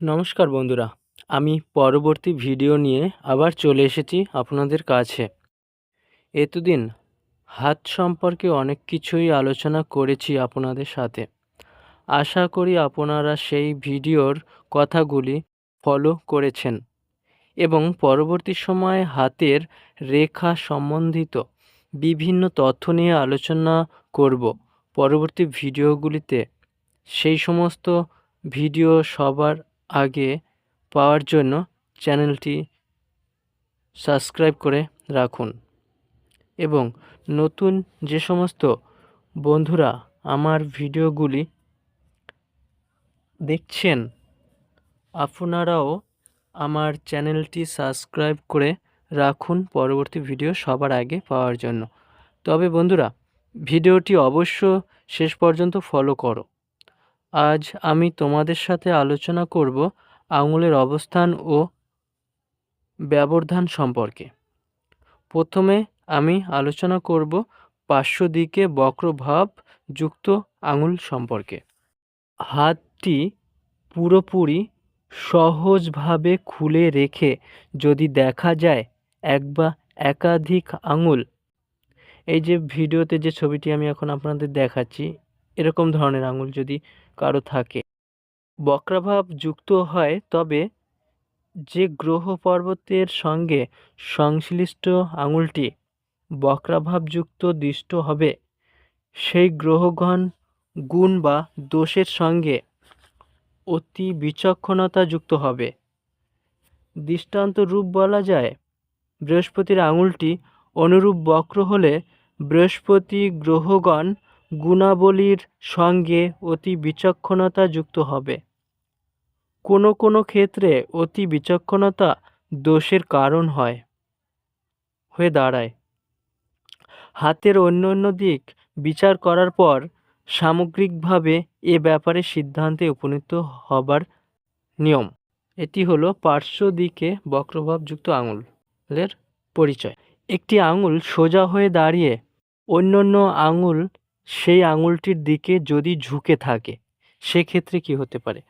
নমস্কার বন্ধুরা, আমি পরবর্তী ভিডিও নিয়ে আবার চলে এসেছি আপনাদের কাছে। এতদিন হাত সম্পর্কে অনেক কিছুই আলোচনা করেছি আপনাদের সাথে। আশা করি আপনারা সেই ভিডিওর কথাগুলি ফলো করেছেন এবং পরবর্তী সময়ে হাতের রেখা সম্বন্ধিত বিভিন্ন তথ্য নিয়ে আলোচনা করব। পরবর্তী ভিডিওগুলিতে সেই সমস্ত ভিডিও সবার আগে পাওয়ার জন্য চ্যানেলটি সাবস্ক্রাইব করে রাখুন। এবং নতুন যে সমস্ত বন্ধুরা আমার ভিডিওগুলি দেখছেন, আপনারাও আমার চ্যানেলটি সাবস্ক্রাইব করে রাখুন পরবর্তী ভিডিও সবার আগে পাওয়ার জন্য। তবে বন্ধুরা, ভিডিওটি অবশ্য শেষ পর্যন্ত ফলো করো। আজ আমি তোমাদের সাথে আলোচনা করব আঙুলের অবস্থান ও ব্যবধান সম্পর্কে। প্রথমে আমি আলোচনা করব পার্শ্ব দিকে বক্রভাব যুক্ত আঙুল সম্পর্কে। হাতটি পুরোপুরি সহজভাবে খুলে রেখে যদি দেখা যায় এক বা একাধিক আঙুল, এই যে ভিডিওতে যে ছবিটি আমি এখন আপনাদের দেখাচ্ছি, এরকম ধরনের আঙুল যদি কারও থাকে। বক্রাভাব যুক্ত হয়, তবে যে গ্রহ পর্বতের সঙ্গে সংশ্লিষ্ট আঙুলটি বক্রাভাবযুক্ত দৃষ্ট হবে, সেই গ্রহগণ গুণ বা দোষের সঙ্গে অতি বিচক্ষণতা যুক্ত হবে। দৃষ্টান্ত রূপ বলা যায়, বৃহস্পতির আঙুলটি অনুরূপ বক্র হলে বৃহস্পতি গ্রহগণ গুণাবলীর সঙ্গে অতি বিচক্ষণতা যুক্ত হবে। কোনো কোনো ক্ষেত্রে অতি বিচক্ষণতা দোষের কারণ হয়। হয়ে দাঁড়ায়। হাতের অন্য অন্য দিক বিচার করার পর সামগ্রিকভাবে এ ব্যাপারে সিদ্ধান্তে উপনীত হবার নিয়ম। এটি হলো পার্শ্ব দিকে বক্রভাবযুক্ত আঙুলের পরিচয়। একটি আঙুল সোজা হয়ে দাঁড়িয়ে অন্য অন্য আঙুল সেই আঙুলটির দিকে যদি ঝুঁকে থাকে, সেক্ষেত্রে কি হতে পারে?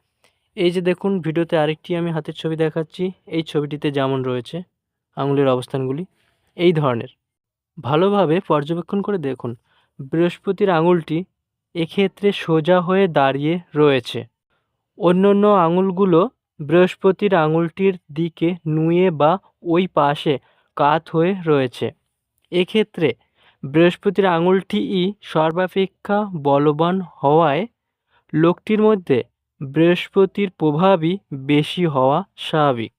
এই যে দেখুন, ভিডিওতে আরেকটি আমি হাতের ছবি দেখাচ্ছি। এই ছবিটিতে যেমন রয়েছে আঙুলের অবস্থানগুলি, এই ধরনের। ভালোভাবে পর্যবেক্ষণ করে দেখুন, বৃহস্পতির আঙুলটি এক্ষেত্রে সোজা হয়ে দাঁড়িয়ে রয়েছে। অন্য অন্য আঙুলগুলো বৃহস্পতির আঙুলটির দিকে নুয়ে বা ওই পাশে কাত হয়ে রয়েছে। এক্ষেত্রে বৃহস্পতির আঙুলটিই সর্বাপেক্ষা বলবান হওয়ায় লোকটির মধ্যে বৃহস্পতির প্রভাবই বেশি হওয়া স্বাভাবিক।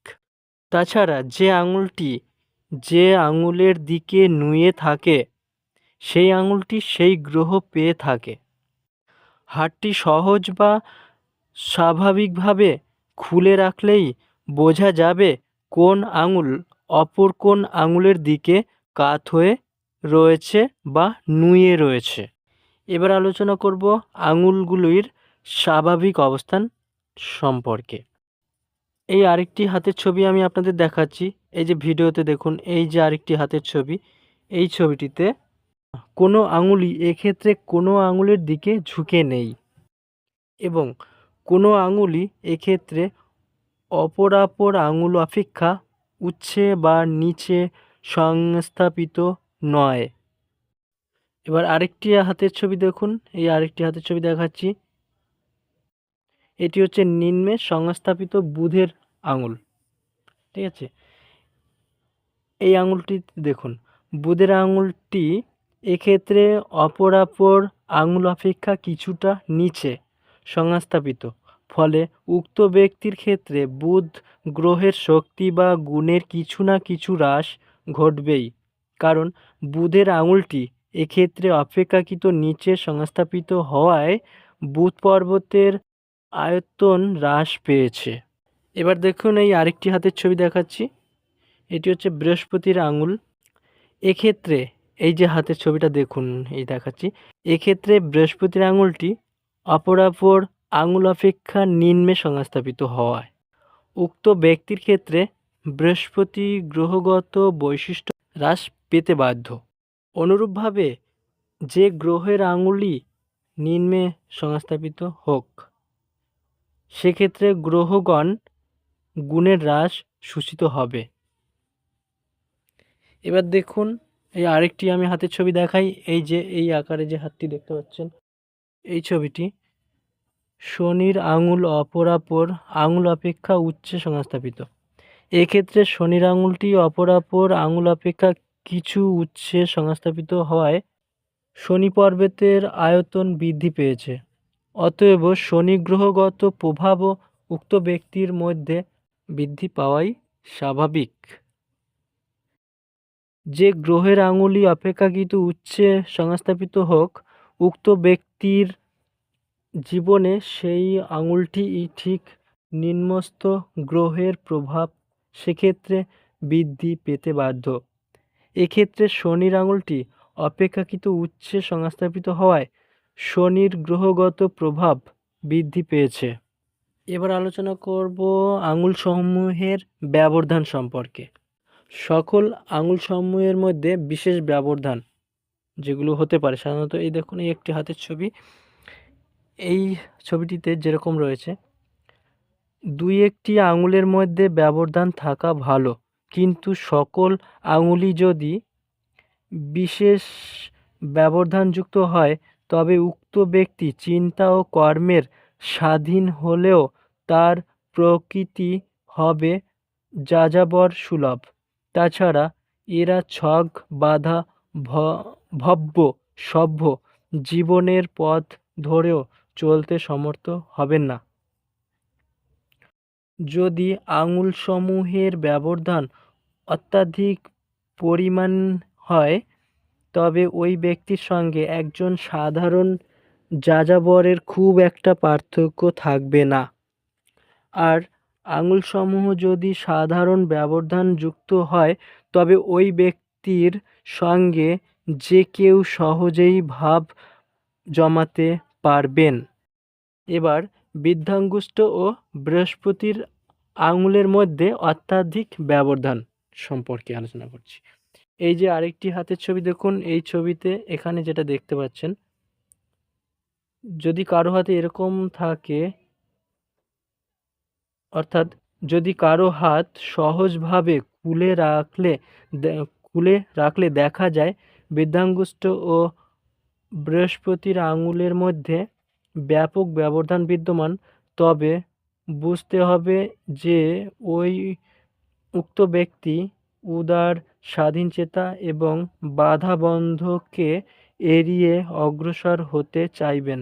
তাছাড়া যে আঙুলটি যে আঙুলের দিকে নুয়ে থাকে, সেই আঙুলটি সেই গ্রহ পেয়ে থাকে। হাতটি সহজ বা স্বাভাবিকভাবে খুলে রাখলেই বোঝা যাবে কোন আঙুল অপর কোন আঙুলের দিকে কাত হয়ে রয়েছে বা নুয়ে রয়েছে। এবার আলোচনা করব আঙুলগুলির স্বাভাবিক অবস্থান সম্পর্কে। এই আরেকটি হাতের ছবি আমি আপনাদের দেখাচ্ছি। এই যে ভিডিওতে দেখুন, এই যে আরেকটি হাতের ছবি, এই ছবিটিতে কোনো আঙুলই এক্ষেত্রে কোনো আঙুলের দিকে ঝুঁকে নেই এবং কোনো আঙুলই এক্ষেত্রে অপরাপর আঙুল অপেক্ষা উচ্ছে বা নিচে সংস্থাপিত নয়। এবার আরেকটি হাতের ছবি দেখুন। এই আরেকটি হাতের ছবি দেখাচ্ছি। এটি হচ্ছে নিম্নে সংস্থাপিত বুধের আঙুল। ঠিক আছে? এই আঙুলটি দেখুন। বুধের আঙুলটি এক্ষেত্রে অপরাপর আঙুল অপেক্ষা কিছুটা নিচে সংস্থাপিত। ফলে উক্ত ব্যক্তির ক্ষেত্রে বুধ গ্রহের শক্তি বা গুণের কিছু না কিছু হ্রাস ঘটবেই। কারণ বুধের আঙুলটি এক্ষেত্রে অপেক্ষাকৃত নিচে সংস্থাপিত হওয়ায় বুধ পর্বতের আয়তন হ্রাস পেয়েছে। এবার দেখুন এই আরেকটি হাতের ছবি দেখাচ্ছি। এটি হচ্ছে বৃহস্পতির আঙুল। এক্ষেত্রে এই যে হাতের ছবিটা দেখুন, এই দেখাচ্ছি। এক্ষেত্রে বৃহস্পতির আঙুলটি অপরাপর আঙুল অপেক্ষা নিম্নে সংস্থাপিত হওয়ায়। উক্ত ব্যক্তির ক্ষেত্রে বৃহস্পতি গ্রহগত বৈশিষ্ট্য হ্রাস পেতে বাধ্য। অনুরূপভাবে যে গ্রহের আঙুলই নিম্নে সংস্থাপিত হোক, সেক্ষেত্রে গ্রহগণ গুণের হ্রাস সূচিত হবে। এবার দেখুন, এই আরেকটি আমি হাতের ছবি দেখাই। এই যে, এই আকারে যে হাতটি দেখতে পাচ্ছেন, এই ছবিটি শনির আঙুল অপরাপর আঙুল অপেক্ষা উচ্চে সংস্থাপিত। এক্ষেত্রে শনির আঙুলটি অপরাপর আঙুল অপেক্ষা কিছু উচ্চে সংস্থাপিত হওয়ায় শনি পর্বতের আয়তন বৃদ্ধি পেয়েছে। অতএব শনি গ্রহগত প্রভাবও উক্ত ব্যক্তির মধ্যে বৃদ্ধি পাওয়াই স্বাভাবিক। যে গ্রহের আঙুলি অপেক্ষাকৃত উচ্চে সংস্থাপিত হোক, উক্ত ব্যক্তির জীবনে সেই আঙুলটিই ঠিক নিম্নস্থ গ্রহের প্রভাব সেক্ষেত্রে বৃদ্ধি পেতে বাধ্য। এক্ষেত্রে শনির আঙুলটি অপেক্ষাকৃত উচ্চে সংস্থাপিত হওয়ায় শনির গ্রহগত প্রভাব বৃদ্ধি পেয়েছে। এবার আলোচনা করব আঙুল সমূহের ব্যবধান সম্পর্কে। সকল আঙুল সমূহের মধ্যে বিশেষ ব্যবধান যেগুলো হতে পারে, সাধারণত এই দেখুন, এই একটি হাতের ছবি, এই ছবিটিতে যেরকম রয়েছে, দুই একটি আঙুলের মধ্যে ব্যবধান থাকা ভালো। কিন্তু সকল আঙুলই যদি বিশেষ ব্যবধানযুক্ত হয়, তবে উক্ত ব্যক্তি চিন্তা ও কর্মের স্বাধীন হলেও তার প্রকৃতি হবে যাযাবর সুলভ। তাছাড়া এরা ছক বাধা ভব্য, সভ্য জীবনের পথ ধরেও চলতে সমর্থ হবেন না। যদি আঙুলসমূহের ব্যবধান অত্যাধিক পরিমাণ হয়, তবে ওই ব্যক্তির সঙ্গে একজন সাধারণ যাযাবরের খুব একটা পার্থক্য থাকবে না। আর আঙুলসমূহ যদি সাধারণ ব্যবধানযুক্ত হয়, তবে ওই ব্যক্তির সঙ্গে যে কেউ সহজেই ভাব জমাতে পারবেন। এবার বৃদ্ধাঙ্গুষ্ঠ ও বৃহস্পতির আঙুলের মধ্যে অত্যাধিক ব্যবধান সম্পর্কে আলোচনা করছি। এই যে আরেকটি হাতের ছবি দেখুন, এই ছবিতে এখানে যেটা দেখতে পাচ্ছেন, যদি কারও হাতে এরকম থাকে, অর্থাৎ যদি কারও হাত সহজভাবে খুলে রাখলে খুলে রাখলে দেখা যায়, বৃদ্ধাঙ্গুষ্ঠ ও বৃহস্পতির আঙুলের মধ্যে ব্যাপক ব্যবধান বিদ্যমান, তবে বুঝতে হবে যে ওই উক্ত ব্যক্তি উদার স্বাধীনচেতা এবং বাধাবন্ধকে এড়িয়ে অগ্রসর হতে চাইবেন।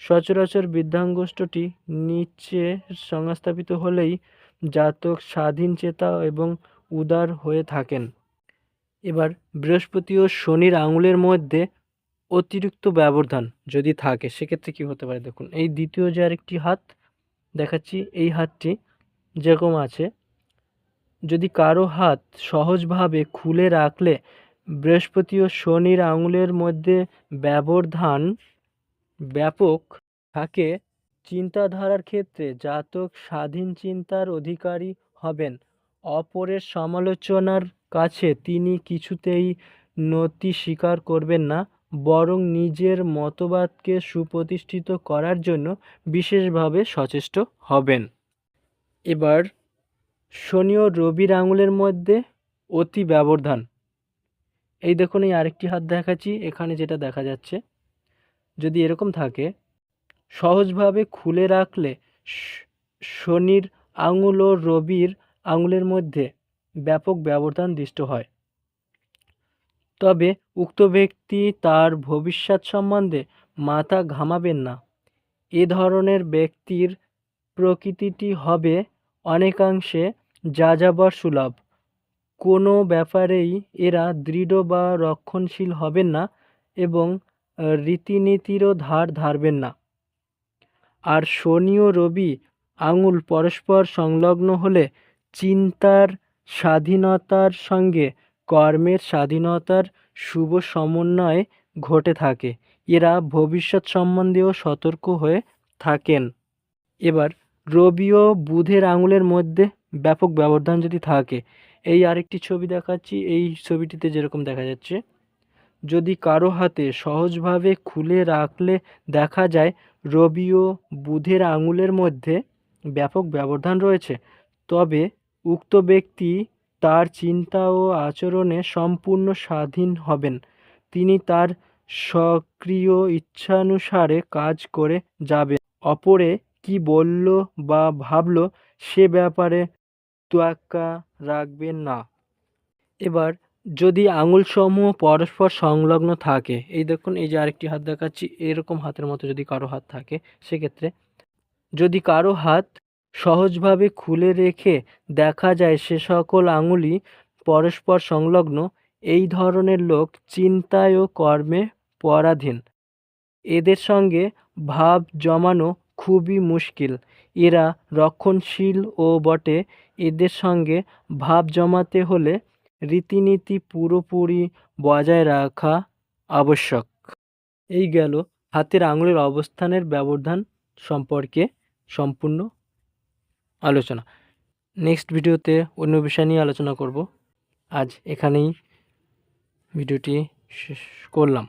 সচরাচর বৃদ্ধাঙ্গুষ্ঠটি নিচে সংস্থাপিত হলেই জাতক স্বাধীনচেতা এবং উদার হয়ে থাকেন। এবার বৃহস্পতি ও শনির আঙুলের মধ্যে অতিরিক্ত ব্যবধান যদি থাকে, সেক্ষেত্রে কী হতে পারে? দেখুন, এই দ্বিতীয় যে আরেকটি হাত, দেখাচ্ছি, এই হাতটি যেরকম আছে, যদি কারও হাত সহজভাবে খুলে রাখলে বৃহস্পতি ও শনির আঙুলের মধ্যে ব্যবধান ব্যাপক থাকে, চিন্তাধারার ক্ষেত্রে জাতক স্বাধীন চিন্তার অধিকারী হবেন। অপরের সমালোচনার কাছে তিনি কিছুতেই নতি স্বীকার করবেন না। বরং নিজের মতবাদকে সুপ্রতিষ্ঠিত করার জন্য বিশেষভাবে সচেষ্ট হবেন। এবার শনি ও রবির আঙুলের মধ্যে অতি ব্যবধান। এই দেখুন, এই আরেকটি হাত দেখাচ্ছি, এখানে যেটা দেখা যাচ্ছে। যদি এরকম থাকে, সহজভাবে খুলে রাখলে শনির আঙুল ও রবির আঙুলের মধ্যে ব্যাপক ব্যবধান দৃষ্ট হয়। তবে উক্ত ব্যক্তি তার ভবিষ্যৎ সম্বন্ধে মাথা ঘামাবেন না। এ ধরনের ব্যক্তির প্রকৃতিটি হবে অনেকাংশে যাযাবর সুলভ। কোনো ব্যাপারেই এরা দৃঢ় বা রক্ষণশীল হবেন না এবং রীতিনীতিরও ধার ধারবেন না। আর শনি ও রবি আঙুল পরস্পর সংলগ্ন হলে চিন্তার স্বাধীনতার সঙ্গে কর্মের স্বাধীনতার শুভ সমন্বয় ঘটে থাকে। এরা ভবিষ্যৎ সম্বন্ধেও সতর্ক হয়ে থাকেন। এবার রবি ও বুধের আঙুলের মধ্যে ব্যাপক ব্যবধান যদি থাকে, এই আরেকটি ছবি দেখাচ্ছি। এই ছবিটিতে যেরকম দেখা যাচ্ছে, যদি কারও হাতে সহজভাবে খুলে রাখলে দেখা যায়, রবি ও বুধের আঙুলের মধ্যে ব্যাপক ব্যবধান রয়েছে। তবে উক্ত ব্যক্তি তার চিন্তা ও আচরণে সম্পূর্ণ স্বাধীন হবেন। তিনি তার সক্রিয় ইচ্ছানুসারে কাজ করে যাবেন। অপরে কি বলল বা ভাবলো সে ব্যাপারে তোয়াক্কা রাখবেন না। এবার যদি আঙুলসমূহ পরস্পর সংলগ্ন থাকে, এই দেখুন, এই যে আরেকটি হাত দেখাচ্ছি, এরকম হাতের মতো যদি কারও হাত থাকে, সেক্ষেত্রে যদি কারও হাত সহজভাবে খুলে রেখে দেখা যায় সে সকল আঙুলই পরস্পর সংলগ্ন। এই ধরনের লোক চিন্তায় ও কর্মে পরাধীন। এদের সঙ্গে ভাব জমানো খুবই মুশকিল। এরা রক্ষণশীল ও বটে। এদের সঙ্গে ভাব জমাতে হলে রীতিনীতি পুরোপুরি বজায় রাখা আবশ্যক। এই গেল হাতের আঙুলের অবস্থানের ব্যবধান সম্পর্কে সম্পূর্ণ আলোচনা। নেক্সট ভিডিওতে অন্য বিষয় নিয়ে আলোচনা করব। আজ এখানেই ভিডিওটি শেষ করলাম।